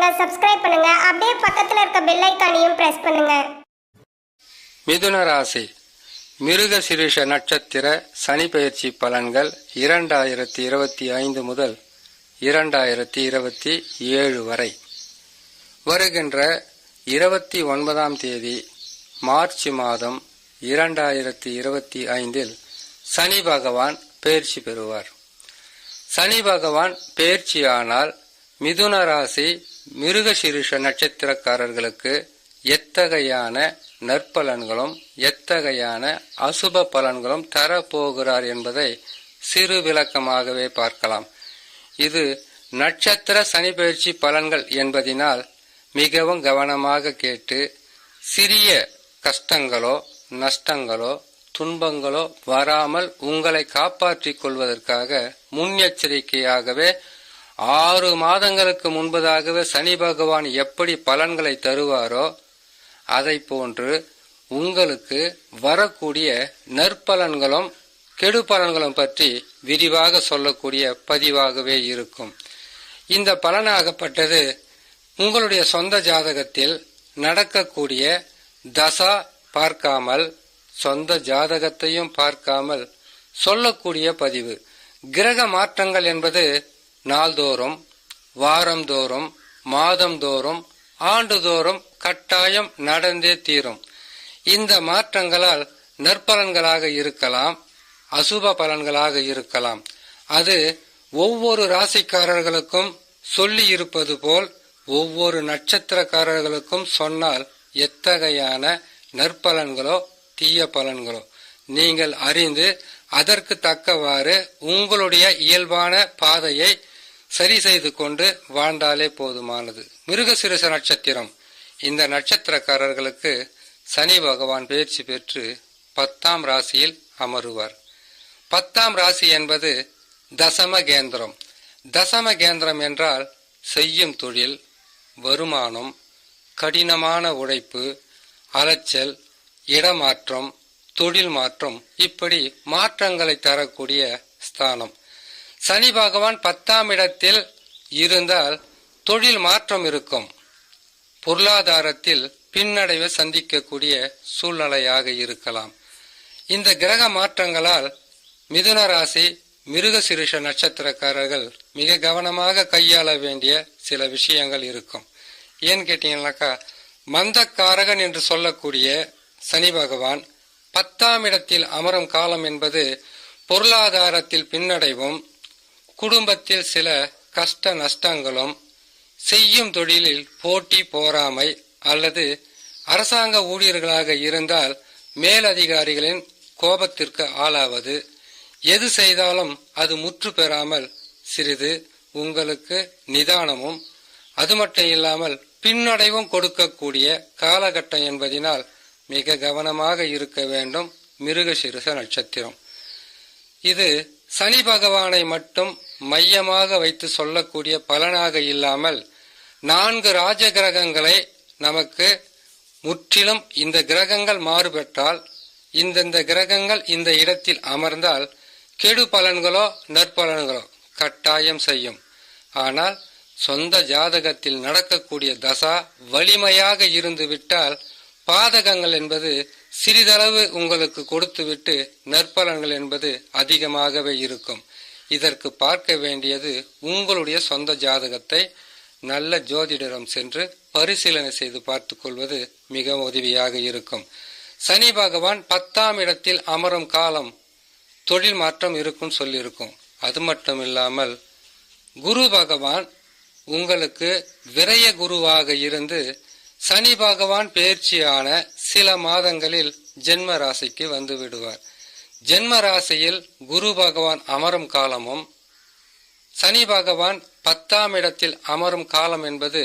Subscribe பண்ணுங்க. அப்படியே பக்கத்துல இருக்க பெல் ஐக்கானையும் பிரஸ் பண்ணுங்க. மிதுன ராசி. மிருக சிறுஷ நட்சத்திர சனி பயிற்சி பலன்கள் இரண்டாயிரத்தி இருபத்தி ஐந்து முதல் இரண்டாயிரத்தி இருபத்தி ஏழு வரை. வருகின்ற இருபத்தி ஒன்பதாம் தேதி மார்ச் மாதம் இரண்டாயிரத்தி இருபத்தி ஐந்தில் சனி பகவான் பெயர்ச்சி பெறுவார். சனி பகவான் பெயர்ச்சியானால் மிதுன ராசி மிருகசிருஷ நட்சத்திரக்காரர்களுக்கு எத்தகையான நற்பலன்களும் எத்தகையான அசுப பலன்களும் தரப்போகிறார் என்பதை சிறு விளக்கமாகவே பார்க்கலாம். இது நட்சத்திர சனி பலன்கள் என்பதினால் மிகவும் கவனமாக கேட்டு சிறிய கஷ்டங்களோ நஷ்டங்களோ துன்பங்களோ வராமல் உங்களை காப்பாற்றிக் கொள்வதற்காக முன்னெச்சரிக்கையாகவே ஆறு மாதங்களுக்கு முன்பதாகவே சனி பகவான் எப்படி பலன்களை தருவாரோ அதை போன்று உங்களுக்கு வரக்கூடிய நற்பலன்களும் கெடு பலன்களும் பற்றி விரிவாக சொல்லக்கூடிய பதிவாகவே இருக்கும். இந்த பலனாகப்பட்டது உங்களுடைய சொந்த ஜாதகத்தில் நடக்கக்கூடிய தசா பார்க்காமல் சொந்த ஜாதகத்தையும் பார்க்காமல் சொல்லக்கூடிய பதிவு. கிரக மாற்றங்கள் என்பது நாள்தோறும் வாரந்தோறும் மாதந்தோறும் ஆண்டுதோறும் கட்டாயம் நடந்தே தீரும். இந்த மாற்றங்களால் நற்பலன்களாக இருக்கலாம் அசுப பலன்களாக இருக்கலாம். அது ஒவ்வொரு ராசிக்காரர்களுக்கும் சொல்லி இருப்பது போல் ஒவ்வொரு நட்சத்திரக்காரர்களுக்கும் சொன்னால் எத்தகையான நற்பலன்களோ தீய பலன்களோ. நீங்கள் அறிந்து அதற்கு தக்கவாறு உங்களுடைய இயல்பான பாதையை சரி செய்து கொண்டு வாழ்ந்தாலே போதுமானது. மிருகசிறுச நட்சத்திரம். இந்த நட்சத்திரக்காரர்களுக்கு சனி பகவான் பயிற்சி பெற்று பத்தாம் ராசியில் அமருவார். பத்தாம் ராசி என்பது தசம கேந்திரம். தசம கேந்திரம் என்றால் செய்யும் தொழில் வருமானம் கடினமான உழைப்பு அலைச்சல் இடமாற்றம் தொழில் மாற்றம் இப்படி மாற்றங்களை தரக்கூடிய ஸ்தானம். சனி பகவான் பத்தாம் இடத்தில் இருந்தால் தொழில் மாற்றம் இருக்கும். பொருளாதாரத்தில் பின்னடைவை சந்திக்கக்கூடிய சூழ்நிலையாக இருக்கலாம். இந்த கிரக மாற்றங்களால் மிதுன ராசி மிருகசிருஷ நட்சத்திரக்காரர்கள் மிக கவனமாக கையாள வேண்டிய சில விஷயங்கள் இருக்கும். ஏன்னு கேட்டீங்கன்னாக்கா மந்தக்காரகன் என்று சொல்லக்கூடிய சனி பகவான் பத்தாம் இடத்தில் அமரும் காலம் என்பது பொருளாதாரத்தில் பின்னடைவும் குடும்பத்தில் சில கஷ்ட நஷ்டங்களும் செய்யும் தொழிலில் போட்டி போராமை அல்லது அரசாங்க ஊழியர்களாக இருந்தால் மேலதிகாரிகளின் கோபத்திற்கு ஆளாவது. எது செய்தாலும் அது முற்று பெறாமல் சிறிது உங்களுக்கு நிதானமும் அது மட்டும் இல்லாமல் பின்னடைவும் கொடுக்கக்கூடிய காலகட்டம் என்பதினால் மிக கவனமாக இருக்க வேண்டும் மிருகசிறுச நட்சத்திரம். இது சனி பகவானை மட்டும் மையமாக வைத்து சொல்லக்கூடிய பலனாக இல்லாமல் நான்கு ராஜ கிரகங்களை நமக்கு முற்றிலும் இந்த கிரகங்கள் மாறுபட்டால் இந்தந்த கிரகங்கள் இந்த இடத்தில் அமர்ந்தால் கெடு பலன்களோ நற்பலன்களோ கட்டாயம் செய்யும். ஆனால் சொந்த ஜாதகத்தில் நடக்கக்கூடிய தசா வலிமையாக இருந்து விட்டால் பாதகங்கள் என்பது சிறிதளவு உங்களுக்கு கொடுத்துவிட்டு நற்பலன்கள் என்பது அதிகமாகவே இருக்கும். இதற்கு பார்க்க வேண்டியது உங்களுடைய சொந்த ஜாதகத்தை நல்ல ஜோதிடரம் சென்று பரிசீலனை செய்து பார்த்து கொள்வது மிக உதவியாக இருக்கும். சனி பகவான் பத்தாம் இடத்தில் அமரும் காலம் தொழில் மாற்றம் இருக்கும் சொல்லியிருக்கும். அது மட்டும் இல்லாமல் குரு பகவான் உங்களுக்கு விரய குருவாக இருந்து சனி பகவான் பெயர்ச்சியான சில மாதங்களில் ஜென்ம ராசிக்கு வந்து விடுவார். ஜென்ம ராசியில் குரு பகவான் அமரும் காலமும் சனி பகவான் பத்தாம் இடத்தில் அமரும் காலம் என்பது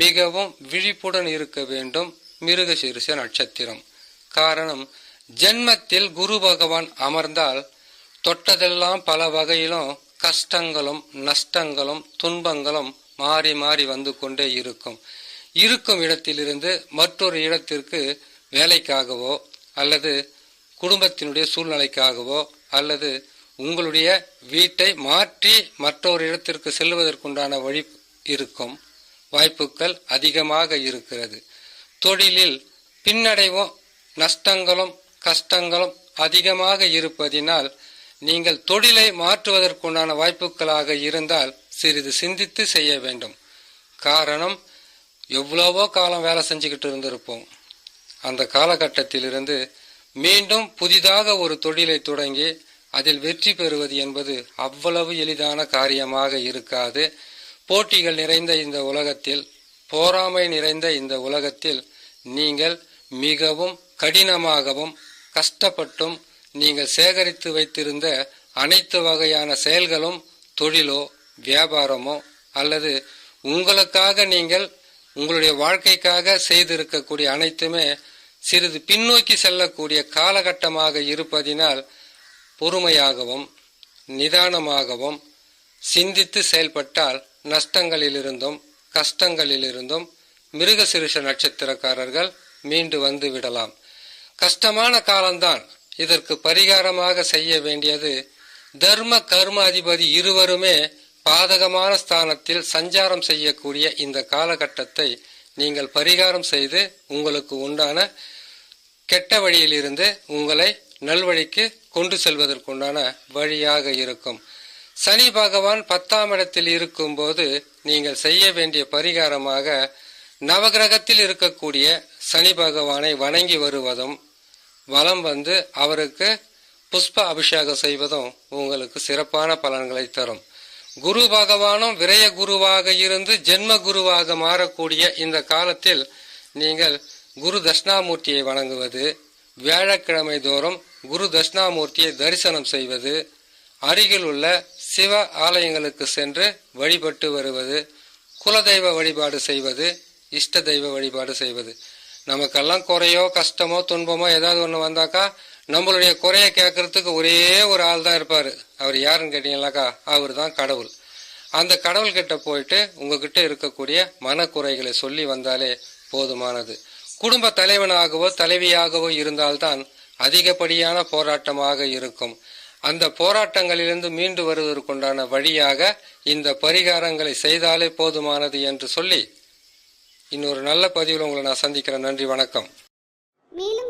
மிகவும் விழிப்புடன் இருக்க வேண்டும். மிருகசீரிச நட்சத்திரம். காரணம் ஜென்மத்தில் குரு பகவான் அமர்ந்தால் தொட்டதெல்லாம் பல வகையிலும் கஷ்டங்களும் நஷ்டங்களும் துன்பங்களும் மாறி மாறி வந்து கொண்டே இருக்கும். இருக்கும் இடத்திலிருந்து மற்றொரு இடத்திற்கு வேலைக்காகவோ அல்லது குடும்பத்தினுடைய சூழ்நிலைக்காகவோ அல்லது உங்களுடைய வீட்டை மாற்றி மற்றொரு இடத்திற்கு செல்வதற்குண்டான வழி இருக்கும். வாய்ப்புகள் அதிகமாக இருக்கிறது. தொழிலில் பின்னடைவும் நஷ்டங்களும் கஷ்டங்களும் அதிகமாக இருப்பதினால் நீங்கள் தொழிலை மாற்றுவதற்குண்டான வாய்ப்புகளாக இருந்தால் சிறிது சிந்தித்து செய்ய வேண்டும். காரணம் எவ்வளவோ காலம் வேலை செஞ்சுக்கிட்டு இருந்திருப்போம். அந்த காலகட்டத்திலிருந்து மீண்டும் புதிதாக ஒரு தொழிலை தொடங்கி அதில் வெற்றி பெறுவது என்பது அவ்வளவு எளிதான காரியமாக இருக்காது. போட்டிகள் நிறைந்த இந்த உலகத்தில் போராமை நிறைந்த இந்த உலகத்தில் நீங்கள் மிகவும் கடினமாகவும் கஷ்டப்பட்டும் நீங்கள் சேகரித்து வைத்திருந்த அனைத்து வகையான செயல்களும் தொழிலோ வியாபாரமோ அல்லது உங்களுக்காக நீங்கள் உங்களுடைய வாழ்க்கைக்காக செய்திருக்கக்கூடிய அனைத்துமே சிறிது பின்னோக்கி செல்லக்கூடிய காலகட்டமாக இருப்பதினால் பொறுமையாகவும் நிதானமாகவும் சிந்தித்து செயல்பட்டால் நஷ்டங்களிலிருந்தும் கஷ்டங்களிலிருந்தும் மிருகசிருஷ நட்சத்திரக்காரர்கள் மீண்டு வந்து விடலாம். கஷ்டமான காலம்தான். இதற்கு பரிகாரமாக செய்ய வேண்டியது தர்ம கர்ம அதிபதி இருவருமே பாதகமான ஸ்தானத்தில் சஞ்சாரம் செய்யக்கூடிய இந்த காலகட்டத்தை நீங்கள் பரிகாரம் செய்து உங்களுக்கு உண்டான கெட்ட வழியிலிருந்து உங்களை நல்வழிக்கு கொண்டு செல்வதற்குண்டான வழியாக இருக்கும். சனி பகவான் பத்தாம் இடத்தில் இருக்கும்போது நீங்கள் செய்ய வேண்டிய பரிகாரமாக நவகிரகத்தில் இருக்கக்கூடிய சனி பகவானை வணங்கி வருவதும் வலம் வந்து அவருக்கு புஷ்ப அபிஷேகம் செய்வதும் உங்களுக்கு சிறப்பான பலன்களை தரும். குரு பகவானும் விரய குருவாக இருந்து ஜென்ம குருவாக மாறக்கூடிய இந்த காலத்தில் நீங்கள் குரு தட்சிணாமூர்த்தியை வணங்குவது வியாழக்கிழமை தோறும் குரு தட்சிணாமூர்த்தியை தரிசனம் செய்வது அருகில் உள்ள சிவ ஆலயங்களுக்கு சென்று வழிபட்டு வருவது குலதெய்வ வழிபாடு செய்வது இஷ்ட தெய்வ வழிபாடு செய்வது. நமக்கெல்லாம் குறையோ கஷ்டமோ துன்பமோ ஏதாவது ஒன்று வந்தாக்கா நம்மளுடைய குறைய கேட்கறதுக்கு ஒரே ஒரு ஆள் தான் இருப்பார். அவர் யாருன்னு கேட்டீங்கன்னாக்கா அவர் தான் கடவுள். அந்த கடவுள்கிட்ட போயிட்டு உங்ககிட்ட இருக்கக்கூடிய மனக்குறைகளை சொல்லி வந்தாலே போதுமானது. குடும்ப தலைவனாகவோ தலைவியாகவோ இருந்தால்தான் அதிகப்படியான போராட்டமாக இருக்கும். அந்த போராட்டங்களிலிருந்து மீண்டு வருவதற்குண்டான வழியாக இந்த பரிகாரங்களை செய்தாலே போதுமானது என்று சொல்லி இன்னொரு நல்ல பதிவில் உங்களை நான் சந்திக்கிறேன். நன்றி வணக்கம். மேலும்